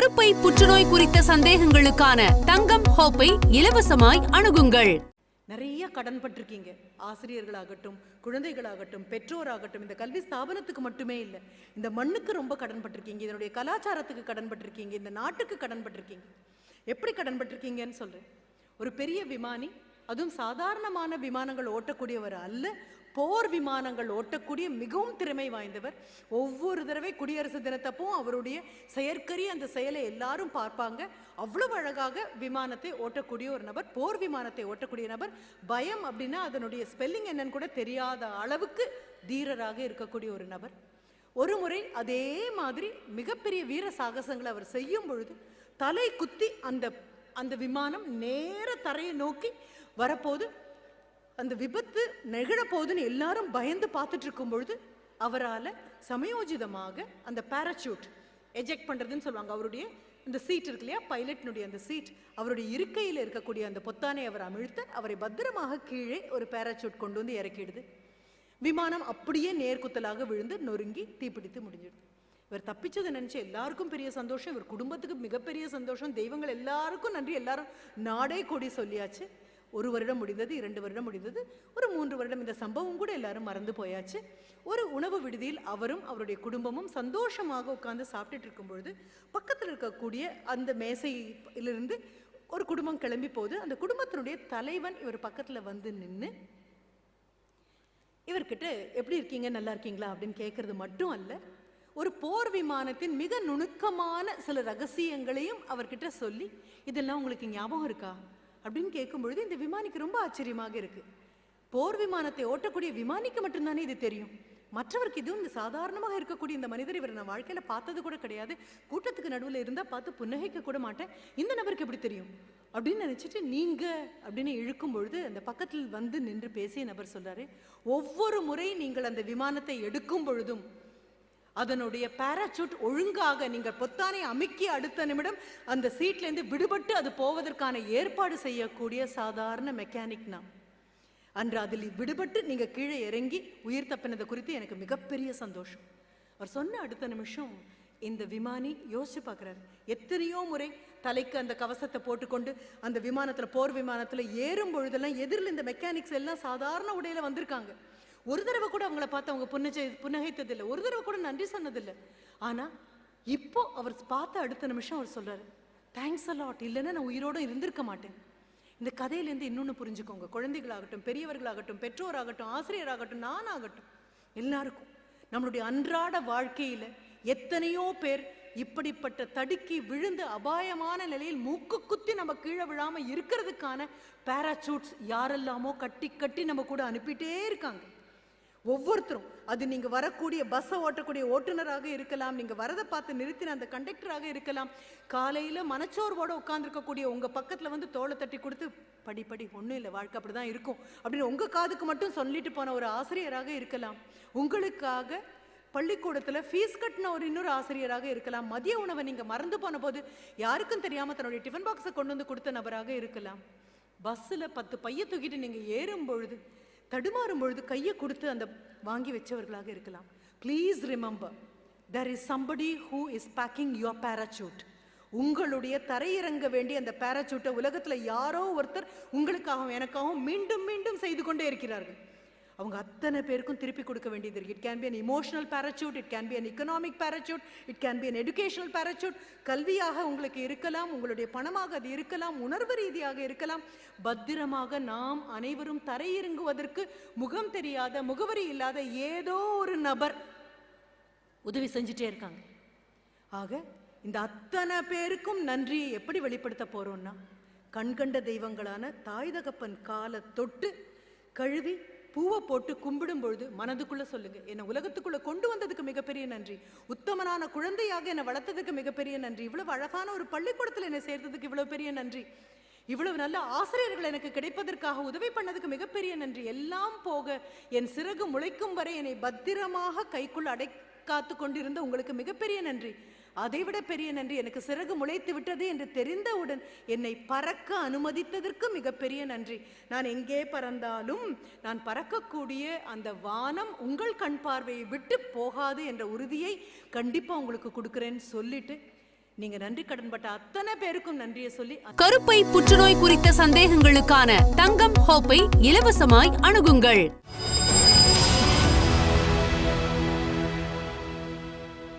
கருப்பை புற்றுநோய் குறித்த சந்தேகங்களுக்கான தங்கம் ஹோப்பை இலவசமாய் அணுகுங்கள். நிறைய கடன் பட்டிருக்கீங்க. ஆசிரியர்களாகட்டும் குழந்தைகளாகட்டும் பெற்றோராகட்டும் இந்த கல்வி ஸ்தாபனத்துக்கு மட்டுமே இல்லை இந்த மண்ணுக்கு ரொம்ப கடன் பட்டிருக்கீங்க இதனுடைய கலாச்சாரத்துக்கு கடன் பட்டிருக்கீங்க இந்த நாட்டுக்கு கடன் பட்டிருக்கீங்க. எப்படி கடன் பட்டிருக்கீங்கன்னு சொல்றேன். ஒரு பெரிய விமானி அதுவும் சாதாரணமான விமானங்கள் ஓட்டக்கூடியவர் அல்ல போர் விமானங்கள் ஓட்டக்கூடிய மிகவும் திறமை வாய்ந்தவர். ஒவ்வொரு தடவை குடியரசு தினத்தப்பவும் அவருடைய செயற்கரிய அந்த செயலை எல்லாரும் பார்ப்பாங்க. அவ்வளவு அழகாக விமானத்தை ஓட்டக்கூடிய ஒரு நபர் போர் விமானத்தை ஓட்டக்கூடிய நபர். பயம் அப்படின்னா அதனுடைய ஸ்பெல்லிங் என்னன்னு கூட தெரியாத அளவுக்கு தீரராக இருக்கக்கூடிய ஒரு நபர். ஒரு முறை அதே மாதிரி மிகப்பெரிய வீர சாகசங்களை அவர் செய்யும் பொழுது தலை குத்தி அந்த அந்த விமானம் நேர தரையை நோக்கி வரப்போது அந்த விபத்து நிகழப்போகுதுன்னு எல்லாரும் பயந்து பார்த்துட்டு இருக்கும் பொழுது அவரால் சமயோஜிதமாக அந்த பாராசூட் எஜெக்ட் பண்ணுறதுன்னு சொல்லுவாங்க. அவருடைய இந்த சீட் இருக்கு இல்லையா? பைலட்னுடைய அந்த சீட் அவருடைய இருக்கையில் இருக்கக்கூடிய அந்த பொத்தானை அவர் அமிழ்த்த அவரை பத்திரமாக கீழே ஒரு பாராசூட் கொண்டு வந்து இறக்கிடுது. விமானம் அப்படியே நேர்குத்தலாக விழுந்து நொறுங்கி தீப்பிடித்து முடிஞ்சிடுது. இவர் தப்பிச்சதை நினச்சி எல்லாருக்கும் பெரிய சந்தோஷம். இவர் குடும்பத்துக்கு மிகப்பெரிய சந்தோஷம். தெய்வங்கள் எல்லாருக்கும் நன்றி. எல்லாரும் நாடே கூடி சொல்லியாச்சு. ஒரு வருடம் முடிந்தது இரண்டு வருடம் முடிந்தது ஒரு மூன்று வருடம் இந்த சம்பவம் கூட எல்லாரும் மறந்து போயாச்சு. ஒரு உணவு விடுதியில் அவரும் அவருடைய குடும்பமும் சந்தோஷமாக உட்கார்ந்து சாப்பிட்டுட்டு இருக்கும் பொழுது பக்கத்தில் இருக்கக்கூடிய அந்த மேசையிலிருந்து ஒரு குடும்பம் கிளம்பி போகுது அந்த குடும்பத்தினுடைய தலைவன் இவர் பக்கத்தில் வந்து நின்று இவர்கிட்ட எப்படி இருக்கீங்க? நல்லா இருக்கீங்களா? அப்படின்னு கேட்கறது மட்டும் அல்ல ஒரு போர் விமானத்தின் மிக நுணுக்கமான சில ரகசியங்களையும் அவர்கிட்ட சொல்லி இதெல்லாம் உங்களுக்கு ஞாபகம் இருக்கா? அப்படின்னு கேட்கும் பொழுது இந்த விமானிக்கு ரொம்ப ஆச்சரியமாக இருக்கு. போர் விமானத்தை ஓட்டக்கூடிய விமானிக்கு மட்டும்தானே இது தெரியும். மற்றவருக்கு இதுவும் இந்த சாதாரணமாக இருக்கக்கூடிய இந்த மனிதர் இவர் நான் வாழ்க்கையில பார்த்தது கூட கிடையாது. கூட்டத்துக்கு நடுவில் இருந்தால் பார்த்து புன்னகைக்க கூட மாட்டேன். இந்த நபருக்கு எப்படி தெரியும்? அப்படின்னு நினைச்சிட்டு நீங்க அப்படின்னு இழுக்கும் பொழுது அந்த பக்கத்தில் வந்து நின்று பேசிய நபர் சொல்கிறாரு ஒவ்வொரு முறை நீங்கள் அந்த விமானத்தை எடுக்கும் பொழுதும் அதனுடைய பேராசூட் ஒழுங்காக நீங்கள் பொத்தானை அமுக்கி அடுத்த நிமிடம் அந்த சீட்லேருந்து விடுபட்டு அது போவதற்கான ஏற்பாடு செய்யக்கூடிய சாதாரண மெக்கானிக் நான் அன்று அதில் விடுபட்டு நீங்கள் கீழே இறங்கி உயிர் தப்பினது குறித்து எனக்கு மிகப்பெரிய சந்தோஷம். அவர் சொன்ன அடுத்த நிமிஷம் இந்த விமானி யோசிச்சு பார்க்குறாரு. எத்தனையோ முறை தலைக்கு அந்த கவசத்தை போட்டுக்கொண்டு அந்த விமானத்தில் போர் விமானத்தில் ஏறும் பொழுதெல்லாம் எதிரில் இந்த மெக்கானிக்ஸ் எல்லாம் சாதாரண உடையில் வந்திருக்காங்க. ஒரு தடவை கூட அவங்கள பார்த்து அவங்க புன்னகை புன்னகைத்ததில்லை. ஒரு தடவை கூட நன்றி சொன்னதில்லை. ஆனா இப்போ அவர் பார்த்த அடுத்த நிமிஷம் அவர் சொல்றாரு தேங்க்ஸ் அலாட் இல்லைன்னா நான் உயிரோட இருந்திருக்க மாட்டேன். இந்த கதையிலேருந்து இன்னொன்று புரிஞ்சுக்கோங்க. குழந்தைகளாகட்டும் பெரியவர்களாகட்டும் பெற்றோராகட்டும் ஆசிரியராகட்டும் நானாகட்டும் எல்லாருக்கும் நம்மளுடைய அன்றாட வாழ்க்கையில எத்தனையோ பேர் இப்படிப்பட்ட தடுக்கி விழுந்து அபாயமான நிலையில் மூக்கு குத்தி நம்ம கீழே விழாமல் இருக்கிறதுக்கான பேராசூட்ஸ் யாரெல்லாமோ கட்டி கட்டி நம்ம கூட அனுப்பிட்டே இருக்காங்க. ஒவ்வொருத்தரும் அது நீங்கள் வரக்கூடிய பஸ்ஸை ஓட்டக்கூடிய ஓட்டுநராக இருக்கலாம் நீங்கள் வரதை பார்த்து நிறுத்தின அந்த கண்டக்டராக இருக்கலாம். காலையில் மனச்சோர்வோடு உட்காந்துருக்கக்கூடிய உங்கள் பக்கத்தில் வந்து தோலை தட்டி கொடுத்து படி படி ஒன்றும் இல்லை வாழ்க்கை அப்படி தான் இருக்கும். அப்படின்னு உங்கள் காதுக்கு மட்டும் சொல்லிட்டு போன ஒரு ஆசிரியராக இருக்கலாம். உங்களுக்காக பள்ளிக்கூடத்தில் ஃபீஸ் கட்டின ஒரு இன்னொரு ஆசிரியராக இருக்கலாம். மதிய உணவை நீங்கள் மறந்து போன போது யாருக்கும் தெரியாமல் தன்னுடைய டிஃபன் பாக்ஸை கொண்டு வந்து கொடுத்த நபராக இருக்கலாம். பஸ்ஸில் பத்து பைய தூக்கிட்டு நீங்கள் ஏறும் பொழுது தடுமாறும் பொழுது கையை கொடுத்து அந்த வாங்கி வச்சவர்களாக இருக்கலாம். Please remember there is somebody who is packing your parachute உங்களுடைய தரையிறங்க வேண்டிய அந்த பேராசூட்டை உலகத்தில் யாரோ ஒருத்தர் உங்களுக்காகவும் எனக்காகவும் மீண்டும் மீண்டும் செய்து கொண்டே இருக்கிறார்கள். அவங்க அத்தனை பேருக்கும் திருப்பி கொடுக்க வேண்டியது இருக்கு. It can be an emotional parachute it can be an economic parachute it can be an educational parachute கல்வியாக உங்களுக்கு இருக்கலாம் உங்களுடைய பணமாக அது இருக்கலாம் உணர்வு ரீதியாக இருக்கலாம். பத்திரமாக நாம் அனைவரும் தரையிறங்குவதற்கு முகம் தெரியாத முகவரி இல்லாத ஏதோ ஒரு நபர் உதவி செஞ்சுட்டே இருக்காங்க. ஆக இந்த அத்தனை பேருக்கும் நன்றியை எப்படி வெளிப்படுத்த போறோம்னா கண்கண்ட தெய்வங்களான தாய் தகப்பன் காலை தொட்டு கழுவி பூவை போட்டு கும்பிடும் பொழுது மனதுக்குள்ள சொல்லுங்க என்னை உலகத்துக்குள்ள கொண்டு வந்ததுக்கு மிகப்பெரிய நன்றி. உத்தமனான குழந்தையாக என்னை வளர்த்ததுக்கு மிகப்பெரிய நன்றி. இவ்வளவு அழகான ஒரு பள்ளிக்கூடத்தில் என்னை சேர்த்ததுக்கு இவ்வளவு பெரிய நன்றி. இவ்வளவு நல்ல ஆசிரியர்கள் எனக்கு கிடைப்பதற்காக உதவி பண்ணதுக்கு மிகப்பெரிய நன்றி. எல்லாம் போக என் சிறகு முளைக்கும் வரை என்னை பத்திரமாக கைக்குள் அடை காத்து கொண்டிருந்த உங்களுக்கு மிகப்பெரிய நன்றி. அதைவிட பெரிய நன்றி. எனக்கு சிறகு முளைத்து விட்டது என்று தெரிந்தவுடன் என்னை பறக்க அனுமதித்ததற்கு மிகப்பெரிய நன்றி. நான் எங்கே பறந்தாலும் நான் பறக்கக்கூடிய அந்த வானம் உங்கள் கண் பார்வையை விட்டு போகாது என்ற உறுதியை கண்டிப்பாக உங்களுக்கு கொடுக்குறேன்னு சொல்லிட்டு நீங்க நன்றி கடன்பட்ட அத்தனை பேருக்கும் நன்றியை சொல்லி கருப்பை புற்றுநோய் குறித்த சந்தேகங்களுக்கான தங்கம் ஹோப்பை இலவசமாய் அணுகுங்கள்.